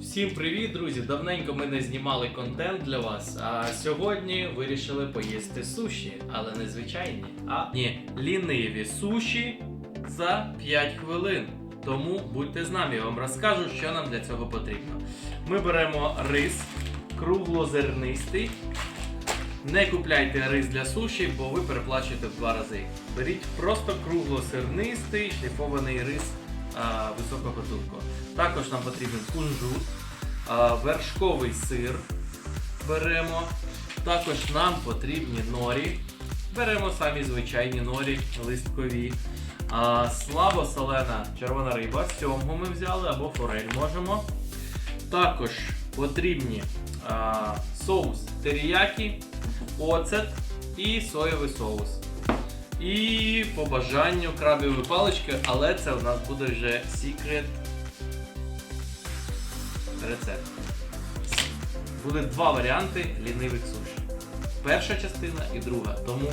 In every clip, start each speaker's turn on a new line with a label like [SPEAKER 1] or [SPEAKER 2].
[SPEAKER 1] Всім привіт, друзі! Давненько ми не знімали контент для вас. А сьогодні вирішили поїсти суші, але не звичайні, а ні, ліниві суші за 5 хвилин. Тому будьте з нами, я вам розкажу, що нам для цього потрібно. Ми беремо рис круглозернистий. Не купляйте рис для суші, бо ви переплачуєте в два рази. Беріть просто круглосернистий шліфований рис високого тутку. Також нам потрібен кунжут, вершковий сир беремо. Також нам потрібні норі. Беремо самі звичайні норі листкові. А, слабосолена червона риба, сьомгу ми взяли або форель можемо. Також потрібні а, соус теріякі, оцет і соєвий соус. І по бажанню крабові палички, але це у нас буде вже секрет рецепт. Буде два варіанти лінивих суші. Перша частина і друга. Тому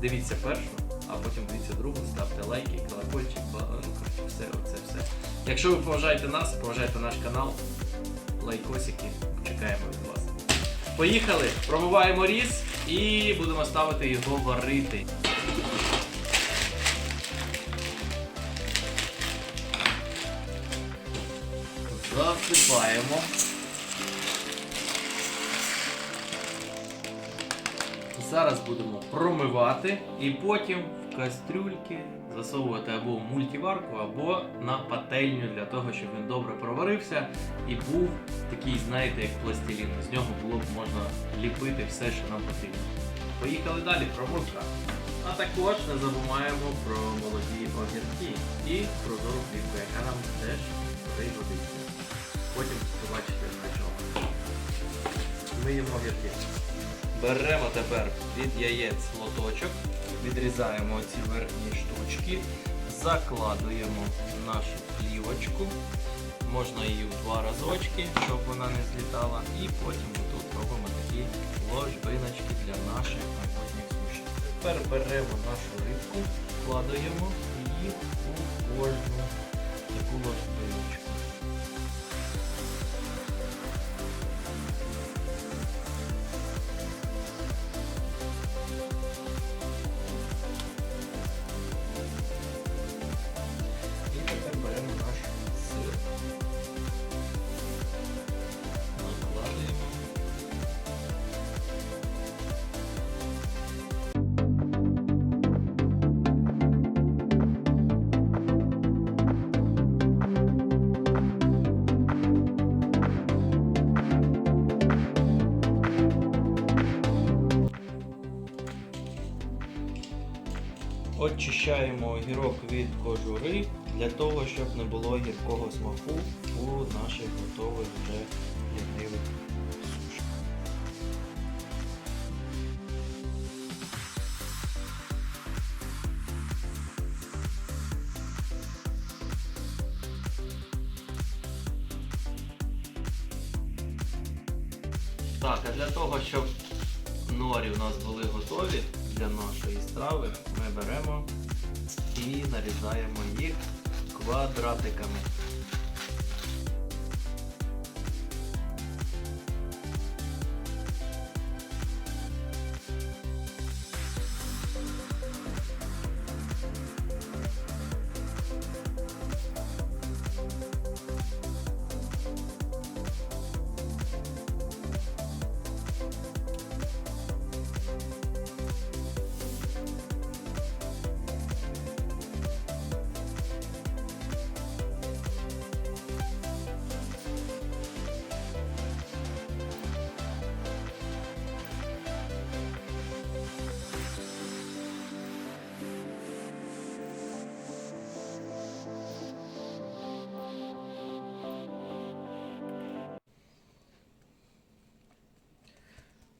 [SPEAKER 1] дивіться першу, а потім дивіться другу, ставте лайки, колокольчик, ну, все, оце все. Якщо ви поважаєте нас, поважаєте наш канал, лайкосики, чекаємо від вас. Поїхали, промиваємо різ і будемо ставити його варити. Засипаємо. Зараз будемо промивати і потім в кастрюльки засовувати або в мультиварку, або на пательню для того, щоб він добре проварився і був такий, знаєте, як пластилін. З нього було б можна ліпити все, що нам потрібно. Поїхали далі, промивка. А також не забуваємо про молоді огірки і прозору плівку, яка нам теж пригодиться. Потім побачите на чому. Миємо огірки. Беремо тепер від яєць лоточок, відрізаємо ці верхні штучки, закладуємо нашу плівочку. Можна її в два разочки, щоб вона не злітала. І потім тут робимо такі ложбиночки для наших майбутніх суші. Тепер беремо нашу рибку, вкладаємо її у кожну таку ложбиночку. Очищаємо огірок від кожури для того, щоб не було гіркого смаку у наших готових вже лінивих суш. Так, а для того, щоб норі у нас були готові для нашої страви, ми беремо і нарізаємо їх квадратиками.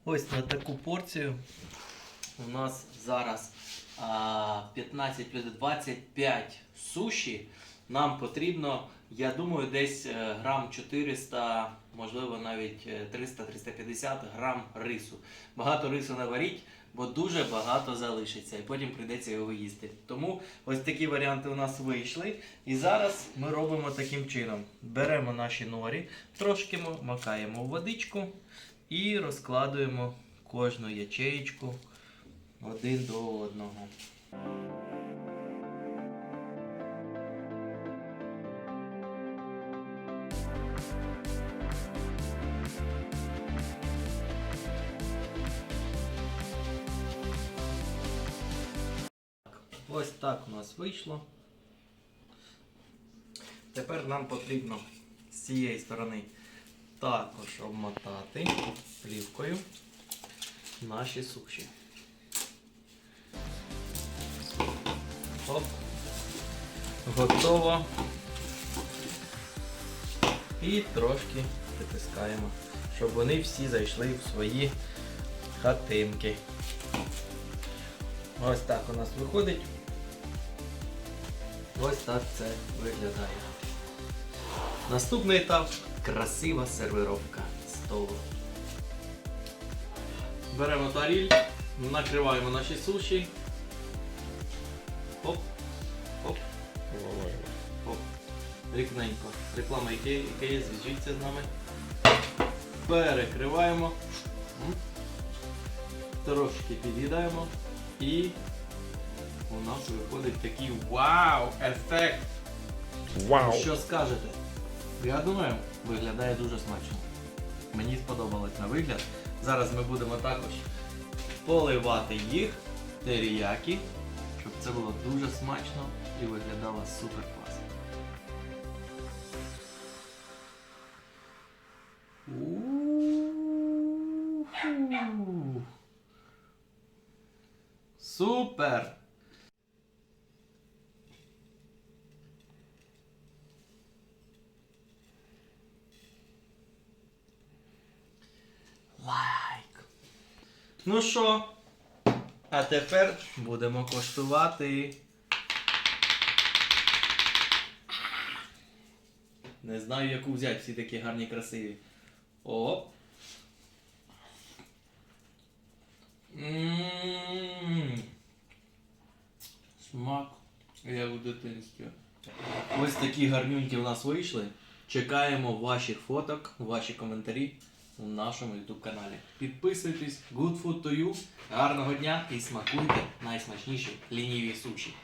[SPEAKER 1] Ось на таку порцію у нас зараз а, 15 плюс 25 суші. Нам потрібно Я думаю, десь е, грам 400, можливо, навіть е, 300-350 грам рису. Багато рису не бо дуже багато залишиться, і потім прийдеться його їсти. Тому ось такі варіанти у нас вийшли. І зараз ми робимо таким чином: беремо наші норі, трошки мо- макаємо в водичку і розкладуємо кожну ячеєчку один до одного. Ось так у нас вийшло. Тепер нам потрібно з цієї сторони також обмотати плівкою наші суші. Оп. Готово. І трошки притискаємо, щоб вони всі зайшли в свої хатинки. Ось так у нас виходить. Ось так це виглядає. Наступний етап красива сервировка столу. Беремо таріль, накриваємо наші суші. Оп, оп, оп. Рівненько. Реклама Ікеї, Ікеї, зв'яжіться з нами. Перекриваємо. Трошки під'їдаємо. І у нас виходить такий вау! Ефект!
[SPEAKER 2] Вау!
[SPEAKER 1] Що скажете? Я думаю, виглядає дуже смачно. Мені сподобалось на вигляд. Зараз ми будемо також поливати їх теріякі, щоб це було дуже смачно і виглядало супер класно. Супер! Ну що? А тепер будемо коштувати. Не знаю, яку взяти, всі такі гарні, красиві. О. Ммм. Смак, як у дитинстві. Ось такі гарнюнькі в нас вийшли. Чекаємо ваших фоток, ваші коментарі у нашому YouTube каналі. Підписуйтесь, good food to you. Гарного дня і смакуйте найсмачніші лініві суші.